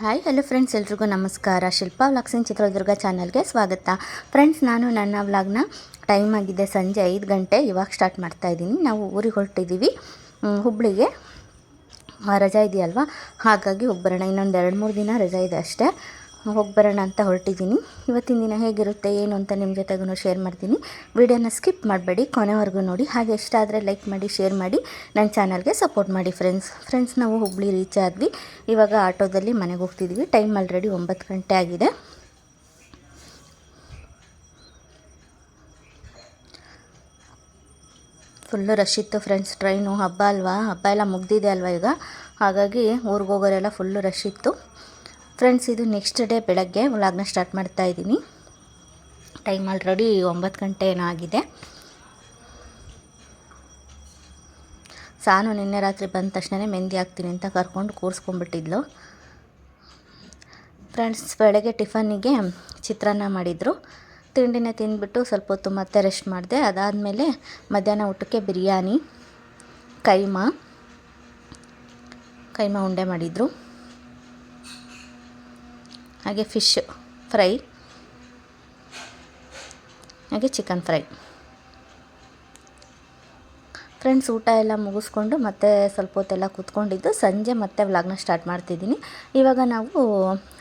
Hi, hello friends, ಎಲ್ರಿಗೂ ನಮಸ್ಕಾರ. ಶಿಲ್ಪಾ ವ್ಲಾಗ್ಸಿಂಗ್ ಚಿತ್ರದುರ್ಗ ಚಾನಲ್ಗೆ ಸ್ವಾಗತ. ಫ್ರೆಂಡ್ಸ್, ನಾನು ನನ್ನ ವ್ಲಾಗ್ನ ಟೈಮ್ ಆಗಿದೆ ಸಂಜೆ ಐದು ಗಂಟೆ. ಇವಾಗ ಸ್ಟಾರ್ಟ್ ಮಾಡ್ತಾ ಇದ್ದೀನಿ. ನಾವು ಊರಿಗೆ ಹೊರಟಿದ್ದೀವಿ. ಹುಬ್ಳಿಗೆ ರಜಾ ಇದೆಯಲ್ವಾ? ಹಾಗಾಗಿ ಒಬ್ಬರಣ ಇನ್ನೊಂದು ಎರಡು ಮೂರು ದಿನ ರಜಾ ಇದೆ ಅಷ್ಟೇ. ಹೋಗ್ಬರೋಣ ಅಂತ ಹೊರಟಿದ್ದೀನಿ. ಇವತ್ತಿನ ದಿನ ಹೇಗಿರುತ್ತೆ, ಏನು ಅಂತ ನಿಮ್ಮ ಜೊತೆಗೂ ಶೇರ್ ಮಾಡ್ತೀನಿ. ವಿಡಿಯೋನ ಸ್ಕಿಪ್ ಮಾಡಬೇಡಿ, ಕೊನೆವರೆಗೂ ನೋಡಿ. ಹಾಗೆ ಇಷ್ಟ ಆದರೆ ಲೈಕ್ ಮಾಡಿ ಶೇರ್ ಮಾಡಿ. ನನ್ನ ಚಾನಲ್ಗೆ ಸಪೋರ್ಟ್ ಮಾಡಿ ಫ್ರೆಂಡ್ಸ್ ಫ್ರೆಂಡ್ಸ್ ನಾವು ಹುಬ್ಳಿ ರೀಚ್ ಆದ್ವಿ. ಇವಾಗ ಆಟೋದಲ್ಲಿ ಮನೆಗೆ ಹೋಗ್ತಿದ್ವಿ. ಟೈಮ್ ಆಲ್ರೆಡಿ ಒಂಬತ್ತು ಗಂಟೆ ಆಗಿದೆ. ಫುಲ್ಲು ರಶ್ ಇತ್ತು ಫ್ರೆಂಡ್ಸ್ ಟ್ರೈನು ಹಬ್ಬ ಅಲ್ವಾ? ಹಬ್ಬ ಎಲ್ಲ ಮುಗ್ದಿದೆ ಅಲ್ವಾ ಈಗ? ಹಾಗಾಗಿ ಊರಿಗೆ ಹೋಗೋರೆಲ್ಲ ಫುಲ್ಲು ರಶ್ ಇತ್ತು. ಫ್ರೆಂಡ್ಸ್ ಇದು ನೆಕ್ಸ್ಟ್ ಡೇ ಬೆಳಗ್ಗೆ ವ್ಲಾಗ್ನ ಸ್ಟಾರ್ಟ್ ಮಾಡ್ತಾ ಇದ್ದೀನಿ. ಟೈಮ್ ಆಲ್ರೆಡಿ ಒಂಬತ್ತು ಗಂಟೆ ಏನೋ ಆಗಿದೆ ಸಾನು ನಿನ್ನೆ ರಾತ್ರಿ ಬಂದ ತಕ್ಷಣ ಮೆಹಂದಿ ಹಾಕ್ತೀನಿ ಅಂತ ಕರ್ಕೊಂಡು ಕೂರಿಸ್ಕೊಂಡ್ಬಿಟ್ಟಿದ್ಲು. ಫ್ರೆಂಡ್ಸ್ ಬೆಳಗ್ಗೆ ಟಿಫನ್ನಿಗೆ ಚಿತ್ರಾನ್ನ ಮಾಡಿದರು. ತಿಂಡಿನ ತಿಂದ್ಬಿಟ್ಟು ಸ್ವಲ್ಪ ಹೊತ್ತು ಮತ್ತೆ ರೆಸ್ಟ್ ಮಾಡಿದೆ. ಅದಾದಮೇಲೆ ಮಧ್ಯಾಹ್ನ ಊಟಕ್ಕೆ ಬಿರಿಯಾನಿ, ಕೈಮಾ ಕೈಮಾ ಉಂಡೆ ಮಾಡಿದರು. ಹಾಗೆ ಫಿಶ್ ಫ್ರೈ, ಹಾಗೆ ಚಿಕನ್ ಫ್ರೈ. ಫ್ರೆಂಡ್ಸ್, ಊಟ ಎಲ್ಲ ಮುಗಿಸ್ಕೊಂಡು ಮತ್ತೆ ಸ್ವಲ್ಪ ಹೊತ್ತೆಲ್ಲ ಕೂತ್ಕೊಂಡಿದ್ದು ಸಂಜೆ ಮತ್ತೆ ವ್ಲಾಗ್ನ ಸ್ಟಾರ್ಟ್ ಮಾಡ್ತಿದ್ದೀನಿ. ಇವಾಗ ನಾವು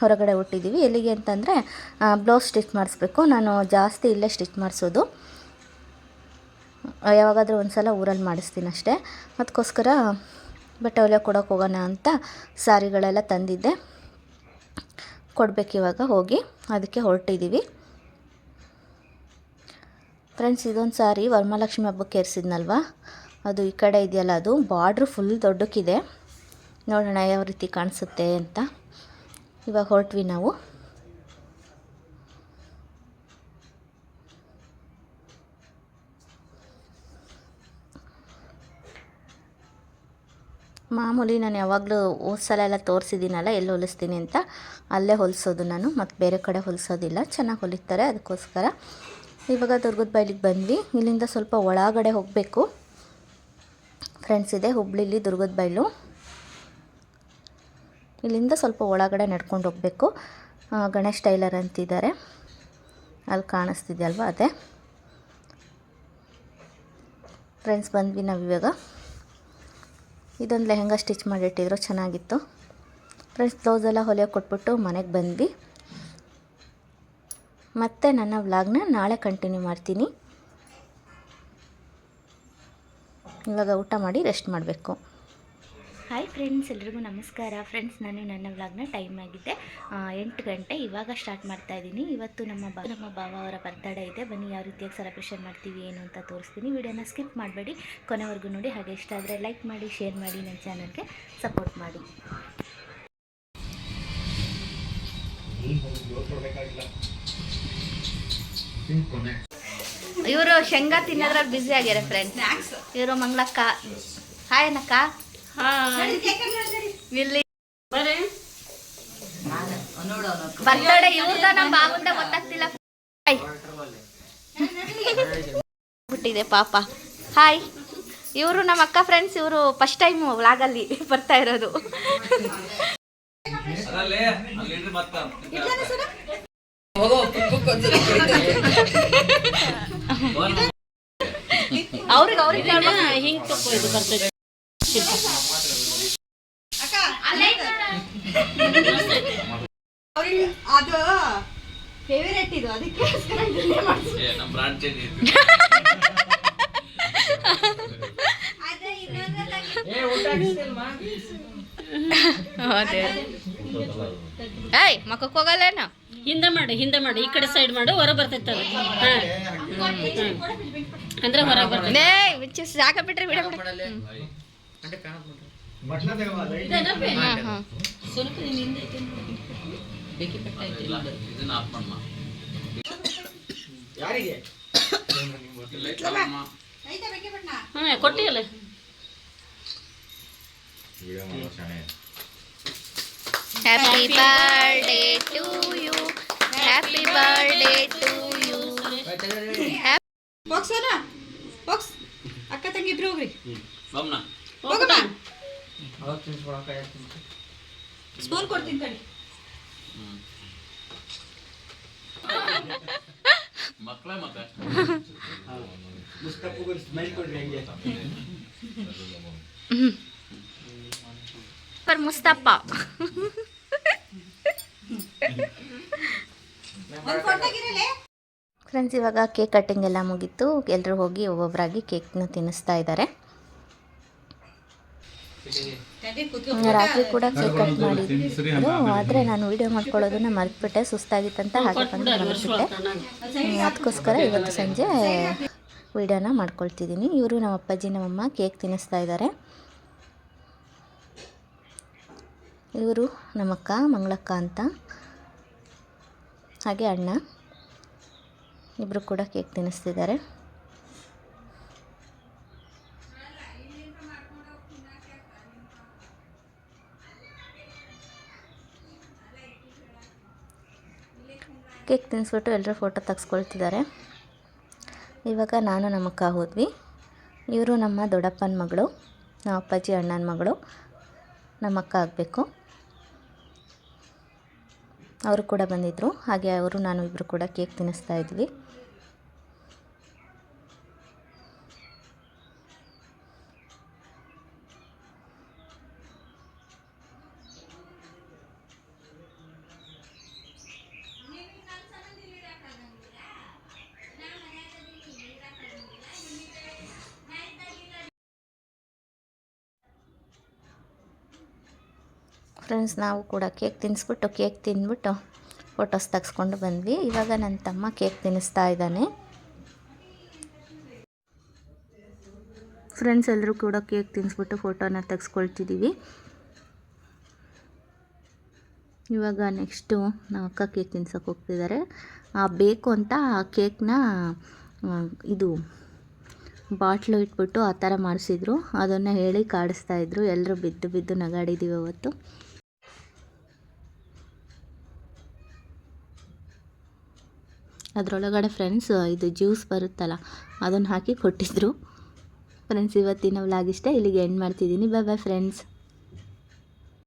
ಹೊರಗಡೆ ಹುಟ್ಟಿದ್ದೀವಿ ಎಲ್ಲಿಗೆ ಅಂತಂದರೆ ಬ್ಲೌಸ್ ಸ್ಟಿಚ್ ಮಾಡಿಸ್ಬೇಕು. ನಾನು ಜಾಸ್ತಿ ಇಲ್ಲೇ ಸ್ಟಿಚ್ ಮಾಡಿಸೋದು. ಯಾವಾಗಾದರೂ ಒಂದು ಸಲ ಊರಲ್ಲಿ ಮಾಡಿಸ್ತೀನಿ ಅಷ್ಟೇ. ಅದಕ್ಕೋಸ್ಕರ ಬಟ್ಟೆ ಹೊಲಿಯೋಕೆ ಕೊಡೋಕೆ ಹೋಗೋಣ ಅಂತ ಸಾರಿಗಳೆಲ್ಲ ತಂದಿದ್ದೆ. ಕೊಡ್ಬೇಕು ಇವಾಗ, ಹೋಗಿ ಅದಕ್ಕೆ ಹೊರಟಿದ್ದೀವಿ ಫ್ರೆಂಡ್ಸ್ ಇದೊಂದು ಸಾರಿ ವರಮಹಾಲಕ್ಷ್ಮಿ ಹಬ್ಬಕ್ಕೆ ಏರಿಸಿದ್ನಲ್ವ? ಅದು ಈ ಕಡೆ ಇದೆಯಲ್ಲ, ಅದು ಬಾರ್ಡ್ರ್ ಫುಲ್ ದೊಡ್ಡಕ್ಕಿದೆ. ನೋಡೋಣ ಯಾವ ರೀತಿ ಕಾಣಿಸುತ್ತೆ ಅಂತ. ಇವಾಗ ಹೊರಟ್ವಿ ನಾವು. ಮಾಮೂಲಿ ನಾನು ಯಾವಾಗಲೂ ಸಲ ಎಲ್ಲ ತೋರಿಸಿದ್ದೀನಲ್ಲ, ಎಲ್ಲಿ ಹೊಲಿಸ್ತೀನಿ ಅಂತ ಅಲ್ಲೇ ಹೊಲಿಸೋದು ನಾನು, ಮತ್ತು ಬೇರೆ ಕಡೆ ಹೊಲಿಸೋದಿಲ್ಲ, ಚೆನ್ನಾಗಿ ಹೊಲಿತಾರೆ ಅದಕ್ಕೋಸ್ಕರ. ಇವಾಗ ದುರ್ಗದ ಬೈಲಿಗೆ ಬಂದ್ವಿ, ಇಲ್ಲಿಂದ ಸ್ವಲ್ಪ ಒಳಗಡೆ ಹೋಗಬೇಕು. ಫ್ರೆಂಡ್ಸ್ ಇದೆ, ಹುಬ್ಳಿಲಿ ದುರ್ಗದ ಬೈಲು ಇಲ್ಲಿಂದ ಸ್ವಲ್ಪ ಒಳಗಡೆ ನಡ್ಕೊಂಡು ಹೋಗಬೇಕು. ಗಣೇಶ್ ಟೈಲರ್ ಅಂತಿದ್ದಾರೆ. ಅಲ್ಲಿ ಕಾಣಿಸ್ತಿದೆಯಲ್ವ ಅದೇ? ಫ್ರೆಂಡ್ಸ್ ಬಂದ್ವಿ ನಾವು ಇವಾಗ ಇದೊಂದು ಲೆಹಂಗಾ ಸ್ಟಿಚ್ ಮಾಡಿಟ್ಟಿದ್ರು ಚೆನ್ನಾಗಿತ್ತು. ಫ್ರೆಂಡ್ಸ್, ಬ್ಲೌಸ್ ಎಲ್ಲ ಹೊಲಿಯೋಕೆ ಕೊಟ್ಬಿಟ್ಟು ಮನೆಗೆ ಬಂದ್ವಿ. ಮತ್ತೆ ನನ್ನ ವ್ಲಾಗ್ನ ನಾಳೆ ಕಂಟಿನ್ಯೂ ಮಾಡ್ತೀನಿ. ಇವಾಗ ಊಟ ಮಾಡಿ ರೆಸ್ಟ್ ಮಾಡಬೇಕು. ಹಾಯ್ ಫ್ರೆಂಡ್ಸ್ ಎಲ್ರಿಗೂ ನಮಸ್ಕಾರ. ಫ್ರೆಂಡ್ಸ್ ನಾನು ನನ್ನ ವ್ಲಾಗ್ನ ಟೈಮ್ ಆಗಿದೆ ಎಂಟು ಗಂಟೆ ಇವಾಗ ಸ್ಟಾರ್ಟ್ ಮಾಡ್ತಾ ಇದ್ದೀನಿ. ಇವತ್ತು ನಮ್ಮ ಬಾ ನಮ್ಮ ಭಾವ ಅವರ ಬರ್ತಡೇ ಇದೆ. ಬನ್ನಿ ಯಾವ ರೀತಿಯಾಗಿ ಸೆಲೆಬ್ರೇಷನ್ ಮಾಡ್ತೀವಿ, ಏನು ಅಂತ ತೋರಿಸ್ತೀನಿ. ವಿಡಿಯೋನ ಸ್ಕಿಪ್ ಮಾಡಬೇಡಿ. ಕೊನೆವರೆಗೂ ನೋಡಿ. ಹಾಗೆ ಇಷ್ಟ ಆದರೆ ಲೈಕ್ ಮಾಡಿ ಶೇರ್ ಮಾಡಿ ನನ್ನ ಚಾನಲ್ಗೆ ಸಪೋರ್ಟ್ ಮಾಡಿ. ಇವರು ಶೇಂಗಾ ತಿನ್ನೋದ್ರಲ್ಲಿ ಬ್ಯುಸಿ ಆಗ್ಯಾರ ಫ್ರೆಂಡ್ಸ್ ಇವರು ಮಂಗ್ಲಕ್ಕ ಹಾಯ್ ಅನಕ್ಕ ಇಲ್ಲಿ ಬರ್ತಡೆ ಇವ್ರದ ನಮ್ಮ ಬಾಗುಂದ ಗೊತ್ತಾಗ್ತಿಲ್ಲ. ಹಾಯ್ ಬಿಟ್ಟಿದೆ ಪಾಪ. ಹಾಯ್ ಇವರು ನಮ್ಮ ಅಕ್ಕ ಫ್ರೆಂಡ್ಸ್ ಇವರು ಫಸ್ಟ್ ಟೈಮ್ ವ್ಲಾಗಲ್ಲಿ ಬರ್ತಾ ಇರೋದು. ಅವ್ರಿಗೆ ಅವ್ರಿಗೆ ಹಿಂಗ್ ಅದು ಫೇವರೇಟ್ ಇದು ಅದಕ್ಕೆ ಏ ನಮ್ಮ ಬ್ರಾಂಡ್ ಚೇಂಜ್ ಐತಿ ಏಯ್ ಮಕ್ಕಕ್ಕೆ ಹೋಗಲ್ಲೇನು ಹಿಂದೆ ಮಾಡು ಹಿಂದೆ ಮಾಡು. ಈ ಕಡೆ ಸೈಡ್ ಮಾಡು ಹೊರ ಬರ್ತೈತೆ ಅದು. ಹಾ. ಅಂದ್ರೆ ಹೊರಗೆ ಬರ್ತೈತೆ. ಜಾಗ ಬಿಟ್ರೆ ಬಿಡ ಯಾರಿಗೆ? ಹಾ ಕೊಟ್ಟಿಯಲ್ಲ. Happy birthday to you happy birthday to you box box ಅಕ್ಕ ತಂಗಿ ಇಬ್ರು ಹೋಗ್ರಿ. ಸ್ಪೂನ್ ಕೊಡ್ತೀನಿ ತಡಿ. ಮಕ್ಕಳ ಮತ್ತೆ? ಪರ್ ಮುಸ್ತಪ್ಪ ಫ್ರೆಂಡ್ಸ್ ಇವಾಗ ಕೇಕ್ ಕಟ್ಟಿಂಗ್ ಎಲ್ಲ ಮುಗೀತು. ಎಲ್ಲರೂ ಹೋಗಿ ಒಬ್ಬೊಬ್ಬರಾಗಿ ಕೇಕ್ನ ತಿನ್ನಿಸ್ತಾ ಇದ್ದಾರೆ. ರಾತ್ರಿ ಕೂಡ ಕೇಕ್ ಕಟ್ ಮಾಡಿದ್ರು. ಆದರೆ ನಾನು ವಿಡಿಯೋ ಮಾಡ್ಕೊಳ್ಳೋದನ್ನ ಮರೆತುಬಿಟ್ಟೆ. ಸುಸ್ತಾಗಿತ್ತಂತ ಹಾಗೆ ಬಂದು ಮರೆತುಬಿಟ್ಟೆ ಅದಕ್ಕೋಸ್ಕರ ಇವತ್ತು ಸಂಜೆ ವಿಡಿಯೋನ ಮಾಡ್ಕೊಳ್ತಿದ್ದೀನಿ. ಇವರು ನಮ್ಮ ಅಪ್ಪಾಜಿ ನಮ್ಮಮ್ಮ ಕೇಕ್ ತಿನ್ನಿಸ್ತಾ ಇದ್ದಾರೆ ಇವರು ನಮ್ಮಕ್ಕ ಮಂಗಳಕ್ಕ ಅಂತ. ಹಾಗೆ ಅಣ್ಣ. ಇಬ್ಬರು ಕೂಡ ಕೇಕ್ ತಿನ್ನಿಸ್ತಿದ್ದಾರೆ. ಕೇಕ್ ತಿನ್ನಿಸ್ಬಿಟ್ಟು ಎಲ್ಲರೂ ಫೋಟೋ ತೆಗೆಸ್ಕೊಳ್ತಿದ್ದಾರೆ. ಇವಾಗ ನಾನು ನಮ್ಮಕ್ಕ ಹೋದ್ವಿ. ಇವರು ನಮ್ಮ ದೊಡ್ಡಪ್ಪನ ಮಗಳು, ನಮ್ಮ ಅಪ್ಪಾಜಿ ಅಣ್ಣನ ಮಗಳು. ನಮ್ಮಕ್ಕ ಆಗಬೇಕು. ಅವರು ಕೂಡ ಬಂದಿದ್ದರು ಹಾಗೆ ಅವರು, ನಾನು ಇಬ್ಬರು ಕೂಡ ಕೇಕ್ ತಿನ್ನಿಸ್ತಾ ಇದ್ವಿ. ಫ್ರೆಂಡ್ಸ್ ನಾವು ಕೂಡ ಕೇಕ್ ತಿನ್ನಿಸ್ಬಿಟ್ಟು ಕೇಕ್ ತಿಂದ್ಬಿಟ್ಟು ಫೋಟೋಸ್ ತೆಗೆಸ್ಕೊಂಡು ಬಂದ್ವಿ. ಇವಾಗ ನನ್ನ ತಮ್ಮ ಕೇಕ್ ತಿನ್ನಿಸ್ತಾ ಇದ್ದಾನೆ. ಫ್ರೆಂಡ್ಸ್ ಎಲ್ಲರೂ ಕೂಡ ಕೇಕ್ ತಿನ್ನಿಸ್ಬಿಟ್ಟು ಫೋಟೋನ ತೆಗೆಸ್ಕೊಳ್ತಿದ್ದೀವಿ ಇವಾಗ ನೆಕ್ಸ್ಟು ನಮ್ಮ ಅಕ್ಕ ಕೇಕ್ ತಿನ್ಸೋಕೆ ಹೋಗ್ತಿದ್ದಾರೆ ಆ ಬೇಕು ಅಂತ ಆ ಕೇಕ್ನ ಇದು ಬಾಟ್ಲು ಇಟ್ಬಿಟ್ಟು ಆ ಥರ ಮಾಡಿಸಿದ್ರು. ಅದನ್ನು ಹೇಳಿ ಕಾಡಿಸ್ತಾಯಿದ್ರು ಎಲ್ಲರೂ ಬಿದ್ದು ಬಿದ್ದು ನಗಾಡಿದ್ದೀವಿ ಅವತ್ತು. ಅದರೊಳಗಡೆ ಫ್ರೆಂಡ್ಸ್ ಇದು ಜ್ಯೂಸ್ ಬರುತ್ತಲ್ಲ, ಅದನ್ನು ಹಾಕಿ ಕೊಟ್ಟಿದ್ರು. ಫ್ರೆಂಡ್ಸ್ ಇವತ್ತಿನ ವ್ಲಾಗ್ ಇಷ್ಟ, ಇಲ್ಲಿಗೆ ಎಂಡ್ ಮಾಡ್ತಿದ್ದೀನಿ. ಬಾಯ್ ಬಾಯ್ ಫ್ರೆಂಡ್ಸ್